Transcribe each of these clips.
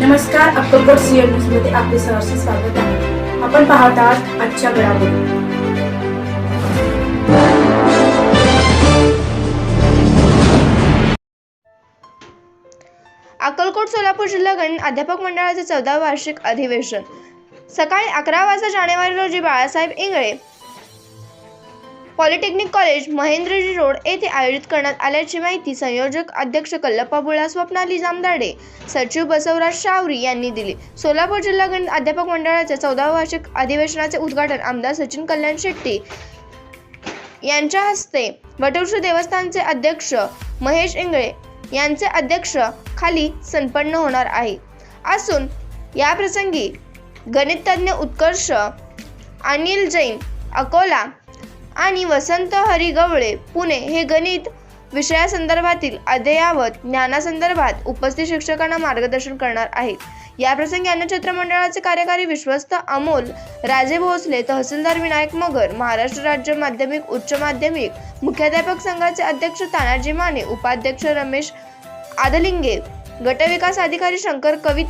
नमस्कार अक्कलकोट सी न्यूजमध्ये आपले सहर्ष स्वागत आहे. आपण पाहत आहात आजच्या घडामोडी. अक्कलकोट सोलापूर जिल्हा गणित अध्यापक मंडळाचे चौदा वार्षिक अधिवेशन. सकाळी अकरा वाजता जानेवारी रोजी Balasaheb Ingale polytechnic college Mahendraji road येथे आयोजित करण्यात आल्याची माहिती संयोजक अध्यक्ष कल्लप्पा बुळा स्वप्नाली जामदाडे सचिव बसवराज शावरी यांनी दिली. सोलापूर जिल्हा गणित अध्यापक मंडळाच्या चौदाव्या वार्षिक अधिवेशनाचे उद्घाटन आमदार सचिन कल्याण शेट्टी यांच्या हस्ते. वटवृक्ष देवस्थानचे अध्यक्ष महेश इंगळे यांचे अध्यक्ष खाली संपन्न होणार आहे. असून या प्रसंगी गणिततज्ञ उत्कर्ष अनिल जैन अकोला आणि वसंत हरी गवळे पुणे हे गणित विषयासंदर्भातील अद्ययावत ज्ञानासंदर्भात उपस्थित शिक्षकांना मार्गदर्शन करणार आहेत. या प्रसंगी अन्नछत्र मंडळाचे कार्यकारी विश्वस्त अमोल राजे भोसले तहसीलदार विनायक मगर महाराष्ट्र राज्य माध्यमिक उच्च माध्यमिक मुख्याध्यापक संघाचे अध्यक्ष तानाजी माने उपाध्यक्ष रमेश आदलिंगे गटविकास अधिकारी शंकर कवित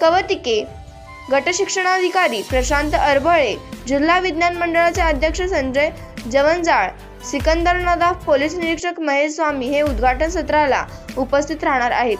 कवतिके गटशिक्षणाधिकारी प्रशांत अरबळे जिल्हा विज्ञान मंडळाचे अध्यक्ष संजय जवंजाळ सिकंदर नदाफ पोलीस निरीक्षक महेश स्वामी हे उद्घाटन सत्राला उपस्थित राहणार आहेत.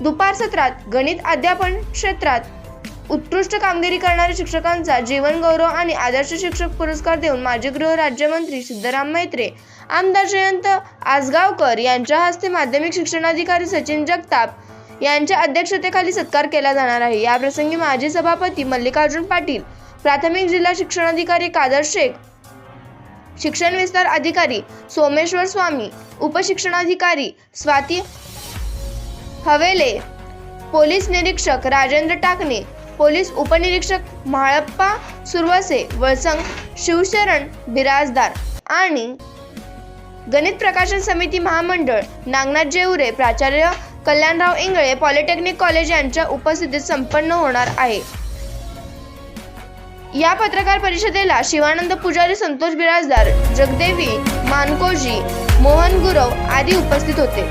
दुपार सत्रात गणित अध्यापन क्षेत्रात उत्कृष्ट कामगिरी करणाऱ्या शिक्षकांचा जीवन गौरव आणि आदर्श शिक्षक पुरस्कार देऊन माजी गृह राज्यमंत्री सिद्धराम मैत्रे आमदार जयंत आसगावकर यांच्या हस्ते माध्यमिक शिक्षणाधिकारी सचिन जगताप यांच्या अध्यक्षतेखाली सत्कार केला जाणार आहे. याप्रसंगी माजी सभापती मल्लिकार्जुन पाटील प्राथमिक जिल्हा शिक्षणाधिकारी कादर शेख शिक्षण विस्तार अधिकारी सोमेश्वर स्वामी उपशिक्षणाधिकारी स्वाती हवेले पोलीस निरीक्षक राजेंद्र टाकणे पोलीस उपनिरीक्षक म्हाळप्पा सुरवसे वळसंग शिवशरण बिराजदार आणि गणित प्रकाशन समिती महामंडळ नागनाथ जेवरे प्राचार्य कल्याणराव इंगळे पॉलिटेक्निक कॉलेज यांच्या उपस्थितीत संपन्न होणार आहे. या पत्रकार परिषदेला शिवानंद पुजारी संतोष बिराजदार जगदेवी मानकोजी मोहन गुरव आदी उपस्थित होते.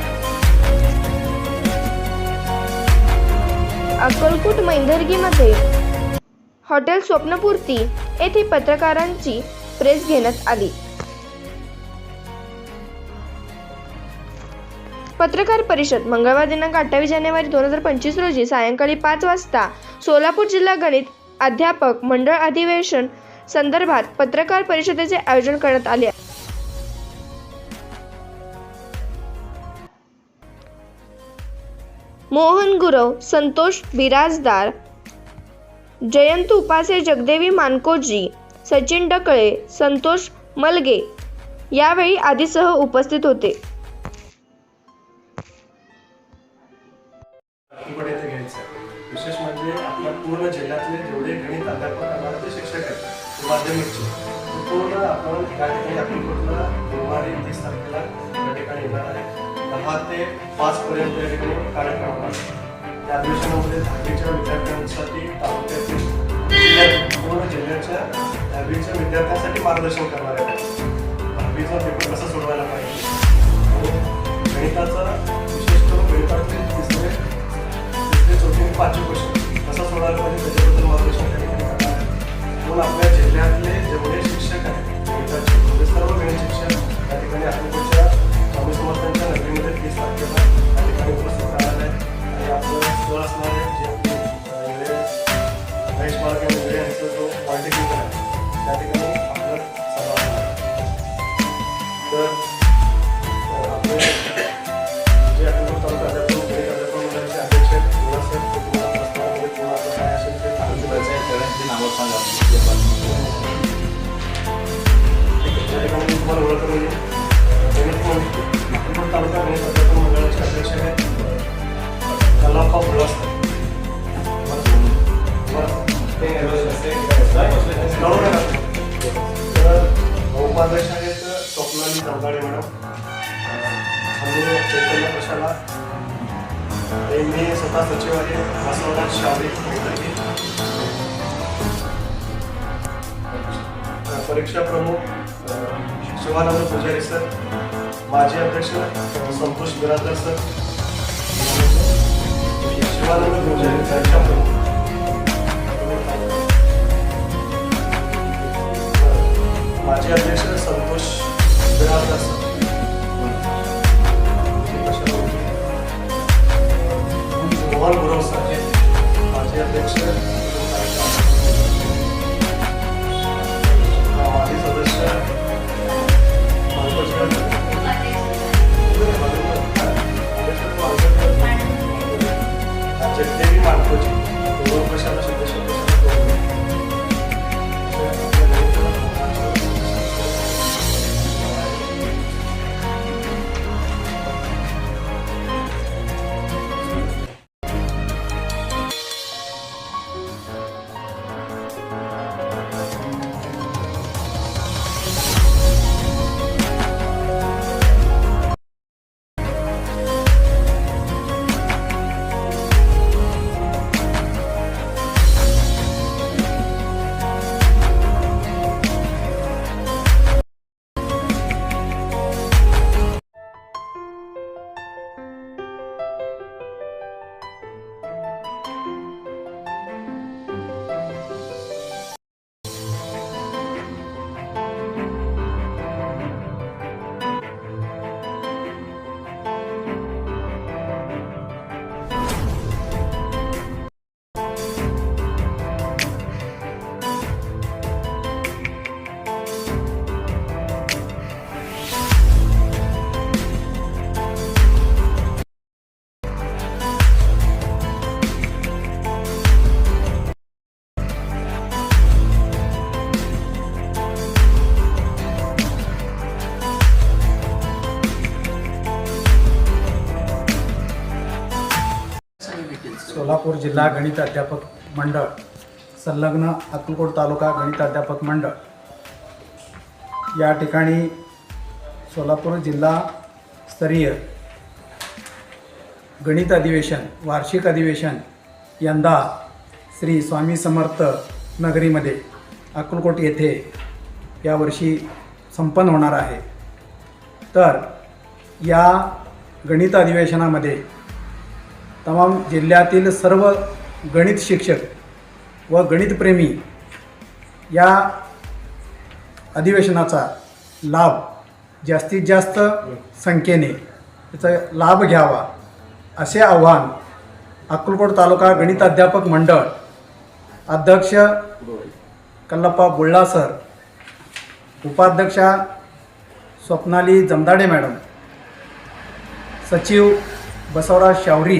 अक्कलकोट मैंदर्गीमध्ये हॉटेल स्वप्नपूर्ती येथे पत्रकारांची प्रेस घेण्यात आली. पत्रकार परिषद मंगळवार दिनांक अठ्ठावीस जानेवारी दोन हजार पंचवीस रोजी सायंकाळी पाच वाजता सोलापूर जिल्हा गणित अध्यापक मंडळ अधिवेशन संदर्भात पत्रकार परिषदेचे आयोजन करण्यात आले. मोहन गुरव संतोष बिराजदार जयंत उपासे जगदेवी मानकोजी सचिन डकळे संतोष मलगे यावेळी आदीसह उपस्थित होते. पूर्ण जिल्ह्यातले जेवढे गणित अध्यापक आम्हाला ते शिक्षक आहेत माध्यमिकचे. पूर्ण आपण या ठिकाणी अक्कलकोटला गुरुवारी तीस तारखेला या ठिकाणी येणार आहे. दहा ते पाच पर्यंत या ठिकाणी कार्यक्रम होणार त्या अधिवेशनामध्ये दहावीच्या विद्यार्थ्यांसाठी तालुक्यातील पूर्ण जिल्ह्याच्या दहावीच्या विद्यार्थ्यांसाठी मार्गदर्शन करणार आहे. दहावीचा पेपर कसा सोडवायला पाहिजे? गणिताचा विशेष करून गणिताचे तिसरे तिसरे चौथे पाचवे क्वेश्चन कसा सोडवायला पाहिजे त्याच्याबद्दल मार्गदर्शन त्या ठिकाणी म्हणून आपल्या जिल्ह्यातले जेवढे शिक्षक आहेत सर्व वेळेचे स्वप्नाली जमदाडे मॅडम आणि चैतन्य प्रशाला मी स्वतः सचिव आहे बसवराज परीक्षा प्रमुख शिवानंद पुजारी सर माजी अध्यक्ष संतोष बिरादर सर शिवानंद पुजारी परीक्षा प्रमुख. माझे अध्यक्ष संतोष बिरादर सर. सोलापूर जिल्हा गणित अध्यापक मंडळ संलग्न अक्कलकोट तालुका गणित अध्यापक मंडळ. या ठिकाणी सोलापूर जिल्हा स्तरीय गणित अधिवेशन वार्षिक अधिवेशन यंदा श्री स्वामी समर्थ नगरीमध्ये अक्कलकोट येथे यावर्षी संपन्न होणार आहे. तर या गणित अधिवेशनामध्ये तमाम जिल्ह्यातील सर्व गणित शिक्षक व गणितप्रेमी या अधिवेशनाचा लाभ जास्तीत जास्त संख्येने त्याचा लाभ घ्यावा असे आव्हान अक्कलकोट तालुका गणित अध्यापक मंडळ अध्यक्ष कल्लप्पा बुल्ला सर उपाध्यक्षा स्वप्नाली जमदाडे मॅडम सचिव बसवराज शावरी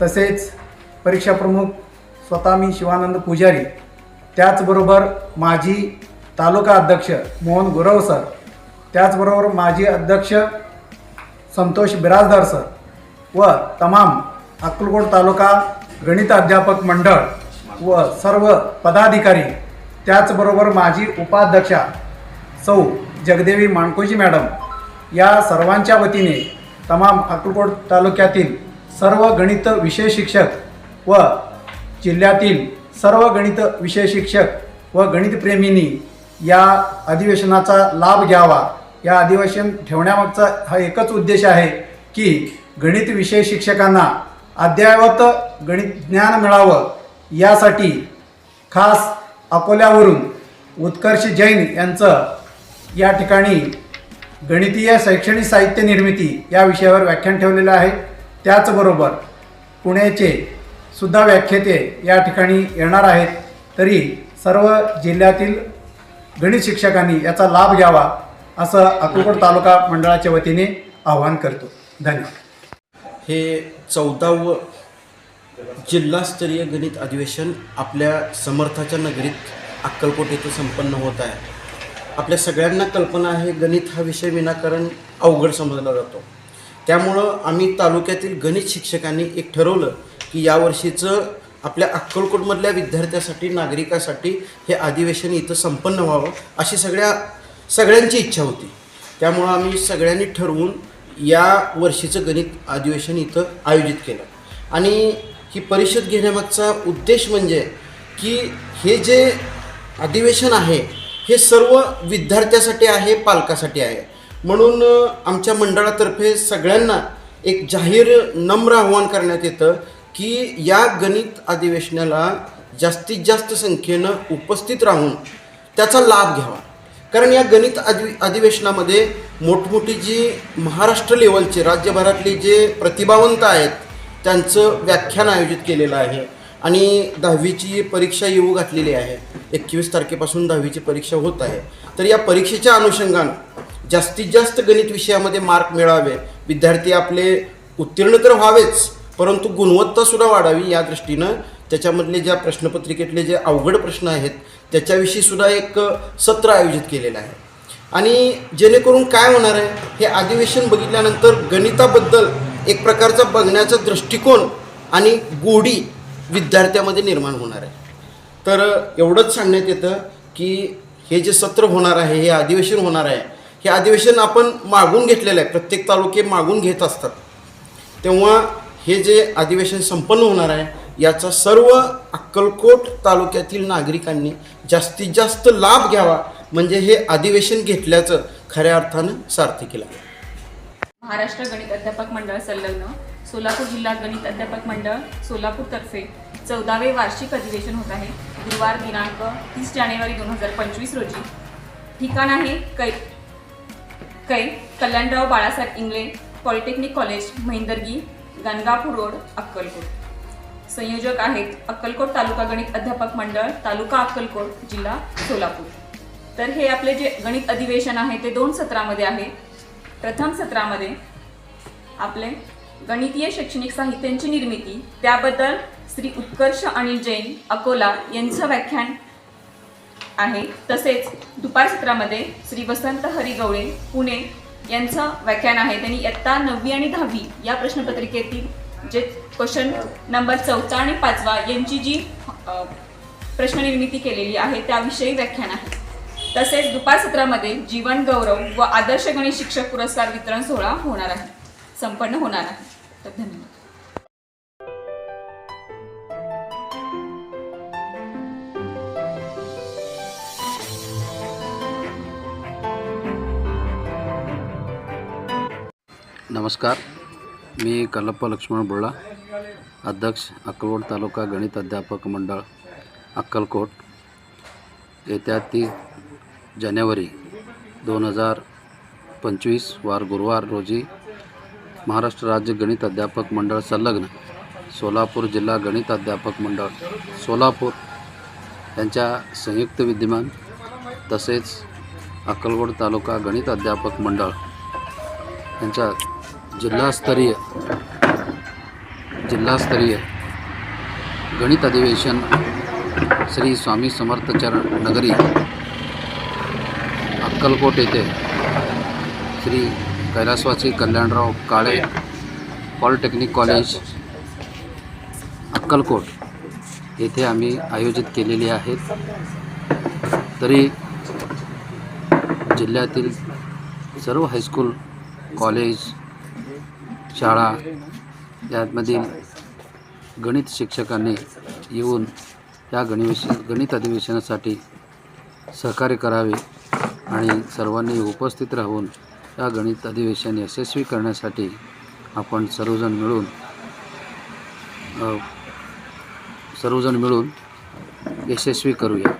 तसेच परीक्षा प्रमुख स्वतः मी शिवानंद पुजारी. त्याचबरोबर माजी तालुका अध्यक्ष मोहन गुरव सर. त्याचबरोबर माजी अध्यक्ष संतोष बिराजदार सर. व तमाम अक्कलकोट तालुका गणित अध्यापक मंडळ व सर्व पदाधिकारी. त्याचबरोबर माजी उपाध्यक्षा सौ जगदेवी माणकोजी मॅडम. या सर्वांच्या वतीने तमाम अक्कलकोट तालुक्यातील सर्व गणित विषय शिक्षक व जिल्ह्यातील सर्व गणित विषय शिक्षक व गणितप्रेमींनी या अधिवेशनाचा लाभ घ्यावा. या अधिवेशन ठेवण्यामागचा हा एकच उद्देश आहे की गणित विषय शिक्षकांना अद्ययावत गणित ज्ञान मिळावं. यासाठी खास अकोल्यावरून उत्कर्ष जैन यांचं या ठिकाणी गणितीय शैक्षणिक साहित्य निर्मिती या विषयावर व्याख्यान ठेवलेलं आहे. त्याचबरोबर पुण्याचे सुद्धा व्याख्याते या ठिकाणी येणार आहेत. तरी सर्व जिल्ह्यातील गणित शिक्षकांनी याचा लाभ घ्यावा असं अक्कलकोट तालुका मंडळाच्या वतीने आवाहन करतो. धन्यवाद. हे चौदावं जिल्हास्तरीय गणित अधिवेशन आपल्या समर्थाच्या नगरीत अक्कलकोट येथे संपन्न होत आहे. आपल्या सगळ्यांना कल्पना आहे गणित हा विषय विनाकारण अवघड समजला जातो. त्यामुळं आम्ही तालुक्यातील गणित शिक्षकांनी एक ठरवलं की यावर्षीचं आपल्या अक्कलकोटमधल्या विद्यार्थ्यासाठी नागरिकासाठी हे अधिवेशन इथं संपन्न व्हावं अशी सगळ्या सगळ्यांची इच्छा होती. त्यामुळं आम्ही सगळ्यांनी ठरवून या वर्षीचं गणित अधिवेशन इथं आयोजित केलं. आणि ही परिषद घेण्यामागचा उद्देश म्हणजे की हे जे अधिवेशन आहे हे सर्व विद्यार्थ्यासाठी आहे पालकासाठी आहे. म्हणून आमच्या मंडळातर्फे सगळ्यांना एक जाहीर नम्र आव्हान करण्यात येतं की या गणित अधिवेशनाला जास्तीत जास्त संख्येनं उपस्थित राहून त्याचा लाभ घ्यावा. कारण या गणित अधि अधिवेशनामध्ये मोठमोठी जी महाराष्ट्र लेवलचे राज्यभरातले जे प्रतिभावंत आहेत त्यांचं व्याख्यान आयोजित केलेलं आहे. आणि दहावीची परीक्षा येऊ घातलेली आहे. एकवीस तारखेपासून दहावीची परीक्षा होत आहे. तर या परीक्षेच्या अनुषंगानं जास्तीत जास्त गणित विषयामध्ये मार्क मिळावे. विद्यार्थी आपले उत्तीर्ण तर व्हावेच परंतु गुणवत्तासुद्धा वाढावी या दृष्टीनं त्याच्यामधले ज्या प्रश्नपत्रिकेतले जे अवघड प्रश्न आहेत त्याच्याविषयी सुद्धा एक सत्र आयोजित केलेलं आहे. आणि जेणेकरून काय होणार आहे हे अधिवेशन बघितल्यानंतर गणिताबद्दल एक प्रकारचा बघण्याचा दृष्टिकोन आणि गोडी विद्यार्थ्यामध्ये निर्माण होणार आहे. तर एवढंच सांगण्यात येतं की हे जे सत्र होणार आहे हे अधिवेशन होणार आहे हे अधिवेशन आपण मागून घेतलेलं आहे. प्रत्येक तालुके मागून घेत असतात. तेव्हा हे जे अधिवेशन संपन्न होणार आहे याचा सर्व अक्कलकोट तालुक्यातील नागरिकांनी जास्तीत जास्त लाभ घ्यावा. म्हणजे हे अधिवेशन घेतल्याचं खऱ्या अर्थानं सार्थकीला महाराष्ट्र गणित अध्यापक मंडळ संलग्न सोलापूर जिल्हा गणित अध्यापक मंडळ सोलापूरतर्फे चौदावे वार्षिक अधिवेशन होत आहे. गुरुवार दिनांक तीस जानेवारी दोन हजार पंचवीस रोजी. ठिकाण आहे कै कै Kalyanrao Balasaheb Ingale polytechnic college Mahindargi Ganagapur road Akkalkot. संयोजक आहेत अक्कलकोट तालुका गणित अध्यापक मंडळ तालुका अक्कलकोट जिल्हा सोलापूर. तर हे आपले जे गणित अधिवेशन आहे ते दोन सत्रामध्ये आहे. प्रथम सत्रामध्ये आपले गणितीय शैक्षणिक साहित्यांची निर्मिती त्याबद्दल श्री उत्कर्ष अनिल जैन अकोला यांचं व्याख्यान आहे. तसेच दुपार सत्रामध्ये श्री वसंत हरिगवळे पुणे यांचं व्याख्यान आहे. त्यांनी इयत्ता नववी आणि दहावी या प्रश्नपत्रिकेतील जे क्वेश्चन नंबर चौथा आणि पाचवा यांची जी प्रश्ननिर्मिती केलेली आहे त्याविषयी व्याख्यान आहे. तसेच दुपार सत्रामध्ये जीवन गौरव व आदर्श गणित शिक्षक पुरस्कार वितरण सोहळा होणार आहे. संपन्न होणार आहे. तर धन्यवाद. नमस्कार. मी कल्लप्पा लक्ष्मण बुर्ळा अध्यक्ष अक्कलकोट तालुका गणित अध्यापक मंडळ अक्कलकोट. येत्या तीस जानेवारी दोन हजार पंचवीस वार गुरुवार रोजी महाराष्ट्र राज्य गणित अध्यापक मंडळ संलग्न सोलापूर जिल्हा गणित अध्यापक मंडळ सोलापूर यांच्या संयुक्त विद्यमान तसेच अक्कलकोट तालुका गणित अध्यापक मंडळ यांच्या जिल्हास्तरीय जिल्हास्तरीय गणित अधिवेशन श्री स्वामी समर्थचरण नगरी अक्कलकोट येथे श्री कैलासवासी कल्याणराव काळे पॉलिटेक्निक कॉलेज अक्कलकोट येथे आम्ही आयोजित केलेली आहेत. तरी जिल्ह्यातील सर्व हायस्कूल कॉलेज शाळा यामधील गणित शिक्षकांनी येऊन या गणिवेश गणित अधिवेशनासाठी सहकार्य करावे आणि सर्वांनी उपस्थित राहून या गणित अधिवेशन यशस्वी करण्यासाठी आपण सर्वजण मिळून सर्वजण मिळून यशस्वी करूया.